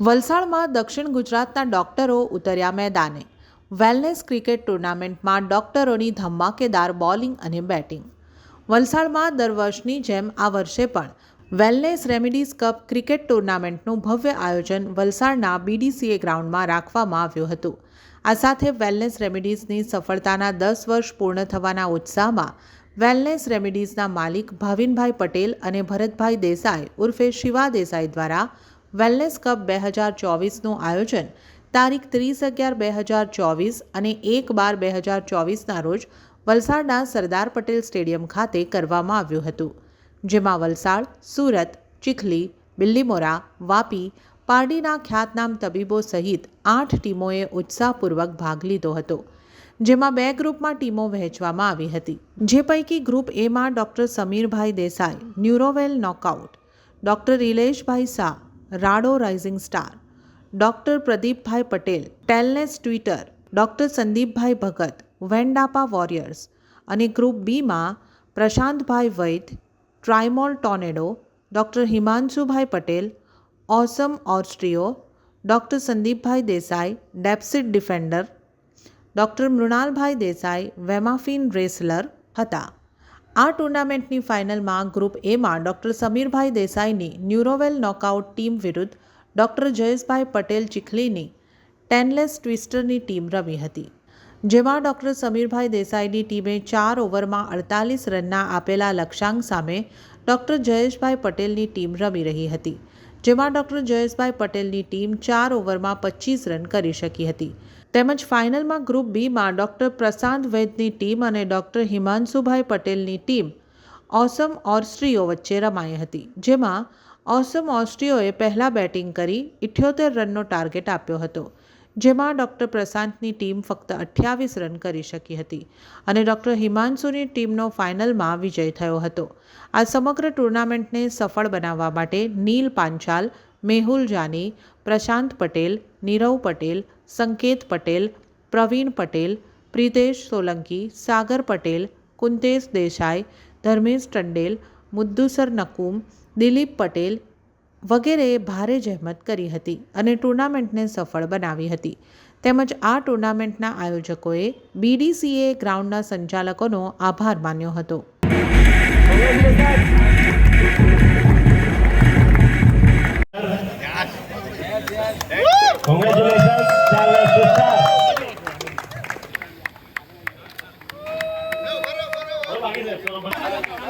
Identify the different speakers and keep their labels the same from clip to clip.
Speaker 1: વલસાડમાં દક્ષિણ ગુજરાતના ડોક્ટરો ઉતર્યા મેદાને. વેલનેસ ક્રિકેટ ટુર્નામેન્ટમાં ડોક્ટરોની ધમાકેદાર બોલિંગ અને બેટિંગ. વલસાડમાં દર વર્ષની જેમ આ વર્ષે પણ વેલનેસ રેમિડીઝ કપ ક્રિકેટ ટુર્નામેન્ટનું ભવ્ય આયોજન વલસાડના બીડીસીએ ગ્રાઉન્ડમાં રાખવામાં આવ્યું હતું. આ સાથે વેલનેસ રેમિડીઝની સફળતાના દસ વર્ષ પૂર્ણ થવાના ઉત્સાહમાં વેલનેસ રેમિડીઝના માલિક ભાવિનભાઈ પટેલ અને ભરતભાઈ દેસાઈ ઉર્ફે શિવા દેસાઈ દ્વારા વેલનેસ કપ બે હજાર ચોવીસનું આયોજન. તારીખ ત્રીસ અગિયાર બે હજાર ચોવીસ અને એક બાર બે હજાર ચોવીસના રોજ વલસાડના સરદાર પટેલ સ્ટેડિયમ ખાતે કરવામાં આવ્યું હતું. જેમાં વલસાડ, સુરત, ચીખલી, બિલ્લીમોરા, વાપી, પારડીના ખ્યાતનામ તબીબો સહિત આઠ ટીમોએ ઉત્સાહપૂર્વક ભાગ લીધો હતો. જેમાં બે ગ્રુપમાં ટીમો વહેંચવામાં આવી હતી. જે પૈકી ગ્રુપ એમાં doctor સમીરભાઈ Desai, ન્યુરોવેલ knockout, doctor ઇલેશભાઈ Shah Rado rising star doctor Pradipbhai Patel ટેલનેસ Twitter doctor સંદીપભાઈ ભગત વેન્ડાપા વોરિયર્સ અને ગ્રુપ બીમાં પ્રશાંતભાઈ વૈદ ટ્રાઇમોલ ટોર્નેડો ડૉક્ટર હિમાંશુભાઈ પટેલ ઓસમ ઓસ્ટ્રીઓ ડૉક્ટર સંદીપભાઈ દેસાઈ ડેપ્સિટ ડિફેન્ડર ડૉક્ટર મૃણાલભાઈ દેસાઈ વેમાફિન રેસલર હતા. આ ટુર્નામેન્ટની ફાઇનલમાં ગ્રુપ એમાં ડૉક્ટર સમીરભાઈ દેસાઈની ન્યુરોવેલ નોકઆઉટ ટીમ વિરુદ્ધ ડૉક્ટર જયેશભાઈ પટેલ ચીખલીની ટેનલેસ ટ્વિસ્ટરની ટીમ રમી હતી, જેમાં ડૉક્ટર સમીરભાઈ દેસાઈની ટીમે ચાર ઓવરમાં અડતાલીસ રનના આપેલા લક્ષ્યાંક સામે ડૉક્ટર જયેશભાઈ પટેલની ટીમ રમી રહી હતી. જેમાં ડૉક્ટર જયેશભાઈ પટેલની ટીમ ચાર ઓવરમાં પચીસ રન કરી શકી હતી. તેમજ ફાઇનલમાં ગ્રુપ બીમાં ડૉક્ટર પ્રશાંત વૈદની ટીમ અને ડૉક્ટર હિમાંશુભાઈ પટેલની ટીમ ઓસમ ઓસ્ટ્રીઓ વચ્ચે રમાઈ હતી, જેમાં ઓસમ ઓસ્ટ્રીઓએ પહેલાં બેટિંગ કરી ઇઠ્યોતેર રનનો ટાર્ગેટ આપ્યો હતો. જેમાં ડૉક્ટર પ્રશાંતની ટીમ ફક્ત અઠ્યાવીસ રન કરી શકી હતી અને ડૉક્ટર હિમાંશુની ટીમનો ફાઇનલમાં વિજય થયો હતો. આ સમગ્ર ટુર્નામેન્ટને સફળ બનાવવા માટે નીલ પાંચાલ, મેહુલ જાની, પ્રશાંત પટેલ, નીરવ પટેલ, સંકેત પટેલ, પ્રવીણ પટેલ, પ્રિતેશ સોલંકી, સાગર પટેલ, કુંતેશ દેસાઈ, ધર્મેશ ટંડેલ, મુદ્દુસર નકુમ, દિલીપ પટેલ વગેરેએ ભારે જહેમત કરી હતી અને ટુર્નામેન્ટને સફળ બનાવી હતી તેમજ આ ટુર્નામેન્ટના આયોજકોએ બીડીસીએ ગ્રાઉન્ડના સંચાલકોનો આભાર માન્યો હતો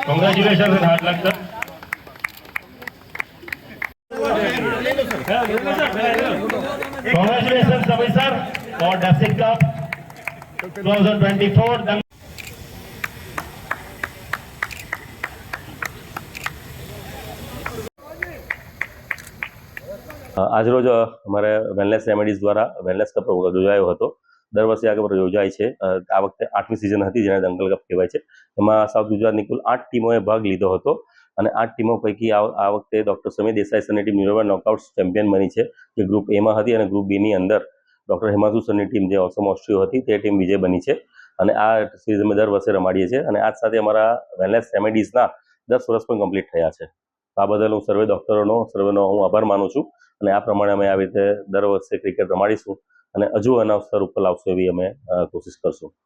Speaker 2: Congratulations, and hard luck. Congratulations, Sabi sir, for Dapsik Cup 2024.
Speaker 3: આજરોજ અમારે વેલનેસ રેમેડીઝ દ્વારા વેલનેસ કપ યોજાયો હતો. દર વર્ષે આ કપ યોજાય છે. આ વખતે આઠમી સિઝન હતી જેને દંગલ કપ કહેવાય છે. એમાં સાઉથ ગુજરાતની કુલ આઠ ટીમોએ ભાગ લીધો હતો. અને આઠ ટીમો પૈકી આ વખતે ડૉક્ટર સમીર દેસાઈ સરની ટીમ યુરોપીયન નોકઆઉટ ચેમ્પિયન બની છે, જે ગ્રુપ એમાં હતી અને ગ્રુપ બીની અંદર ડૉક્ટર હેમાસુ સરની ટીમ જે ઓસમ ઓસ્ટ્રીઓ હતી, તે ટીમ વિજય બની છે. અને આ સિરીઝ અમે દર વર્ષે રમાડીએ છીએ અને આ સાથે અમારા વેલનેસ રેમેડીઝના દસ વર્ષ પણ કમ્પ્લીટ થયા છે. આ બદલ હું સર્વે ડૉક્ટરોનો, સર્વેનો હું આભાર માનું છું અને આ પ્રમાણે અમે આવી રીતે દર વર્ષે ક્રિકેટ રમાડીશું અને હજુ એના સ્તર ઉપર લાવશું એવી અમે કોશિશ કરશું.